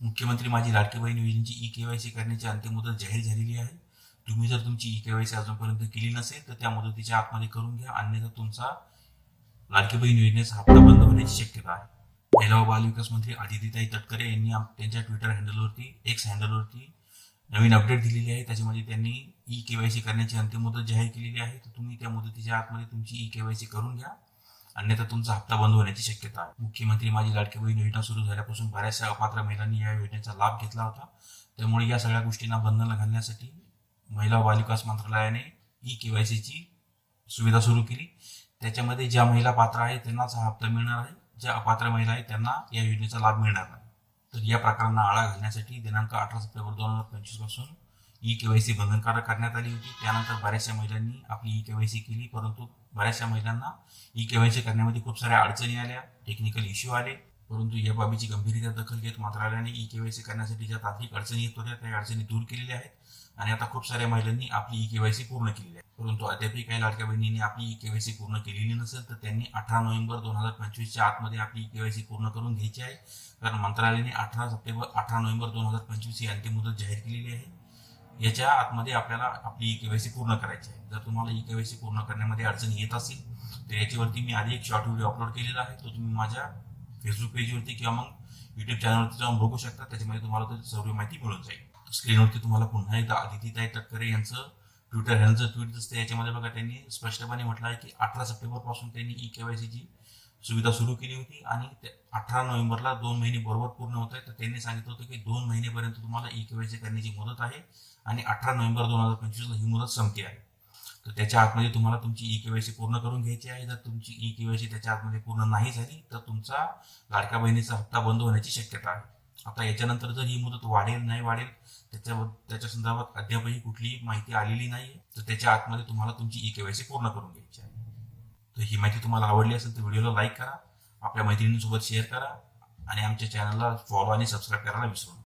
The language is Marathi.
मुख्यमंत्री माझी लाडकी बहीण योजनेची ई केवायसी करण्याची अंतिम मुदत जाहीर झालेली आहे. तुम्ही जर तुमची ई केवायसी अजूनपर्यंत केली नसेल तर त्या मुदतीच्या आतमध्ये करून घ्या. अन्यथा तुमचा लाडकी बहीण योजनेचा हप्ता बंद होण्याची शक्यता आहे. महिला व बाल विकास मंत्री आदितीताई तटकरे यांनी त्यांच्या ट्विटर हँडलवरती एक्स हँडलवरती नवीन अपडेट दिलेली आहे. त्याच्यामध्ये त्यांनी ई केवायसी करण्याची अंतिम मुदत जाहीर केलेली आहे. तर तुम्ही त्या मुदतीच्या आतमध्ये तुमची ई केवायसी करून घ्या. अन्यथा तुमचा हप्ता बंद होण्याची शक्यता आहे. मुख्यमंत्री माझी लाडकी बहीण योजना सुरू झाल्यापासून बऱ्याचशा अपात्र महिलांनी या योजनेचा लाभ घेतला होता. त्यामुळे या सगळ्या गोष्टींना बंधन घालण्यासाठी महिला व बालविकास मंत्रालयाने ई केवायसीची सुविधा सुरू केली. त्याच्यामध्ये ज्या महिला पात्र आहेत त्यांनाच हा हप्ता मिळणार आहे. ज्या अपात्र महिला आहेत त्यांना या योजनेचा लाभ मिळणार नाही. तर या प्रकारांना आळा घालण्यासाठी दिनांक अठरा सप्टेंबर दोन हजार पंचवीसपासून ई केवायसी बंधनकारक करण्यात आली होती. त्यानंतर बऱ्याचशा महिलांनी आपली ई केवायसी केली परंतु बऱ्याचशा महिलांना ई केवायसी करण्यामध्ये खूप साऱ्या अडचणी आल्या टेक्निकल इश्यू आले परंतु या बाबीची गंभीरता दखल घेत मंत्रालयाने ई केवायसी करण्यासाठी ज्या तांत्रिक अडचणी येत होत्या त्या अडचणी दूर केलेल्या आहेत. आणि आता खूप साऱ्या महिलांनी आपली ई केवायसी पूर्ण केलेली आहे. परंतु अद्यापही काही लाडक्या बहिणींनी आपली ई केवायसी पूर्ण केलेली नसेल तर त्यांनी अठरा नोव्हेंबर दोन हजार पंचवीसच्या आतमध्ये आपली ई केवायसी पूर्ण करून घ्यायची आहे. कारण मंत्रालयाने अठरा सप्टेंबर अठरा नोव्हेंबर दोन हजार पंचवीस ही अंतिम मुदत जाहीर केलेली आहे. याच्या आतमध्ये आपल्याला आपली ई केवायसी पूर्ण करायची आहे. जर तुम्हाला ई केवायसी पूर्ण करण्यामध्ये अडचणी येत असेल तर याच्यावरती मी आधी एक शॉर्ट व्हिडिओ अपलोड केलेला आहे. तो तुम्ही माझ्या फेसबुक पेजवरती किंवा मग युट्यूब चॅनलवरती जाऊन बघू शकता. त्याच्यामध्ये तुम्हाला सर्व माहिती मिळून जाईल. स्क्रीनवरती तुम्हाला पुन्हा एकदा आदितीताई तटकरे यांचं ट्विटर ह्यांचं ट्विट दिसतं. याच्यामध्ये बघा त्यांनी स्पष्टपणे म्हटलं आहे की अठरा सप्टेंबरपासून त्यांनी ई केवायसीची सुविधा सुरू केली होती आणि अठरा नोव्हेंबरला दोन महिने बरोबर पूर्ण होत आहे तर त्यांनी सांगितलं होतं की दोन महिनेपर्यंत तुम्हाला ई केवायसी करण्याची मुदत आहे आणि अठरा नोव्हेंबर दोन हजार पंचवीसला ही मुदत संपते आहे. तर त्याच्या आतमध्ये तुम्हाला तुमची ई केवायसी पूर्ण करून घ्यायची आहे. जर तुमची ई केवायसी त्याच्या आतमध्ये पूर्ण नाही झाली तर तुमचा लाडक्या बहिणीचा हप्ता बंद होण्याची शक्यता आहे. आता याच्यानंतर जर ही मुदत वाढेल नाही वाढेल त्याच्या त्याच्या संदर्भात अद्यापही कुठलीही माहिती आलेली नाही तर त्याच्या आतमध्ये तुम्हाला तुमची ई केवायसी पूर्ण करून घ्यायची आहे. तर ही माहिती तुम्हाला आवडली असेल तर व्हिडिओला लाईक करा. आपल्या मैत्रिणींसोबत शेअर करा. आणि आमच्या चॅनलला फॉलो आणि सबस्क्राईब करायला विसरू नका.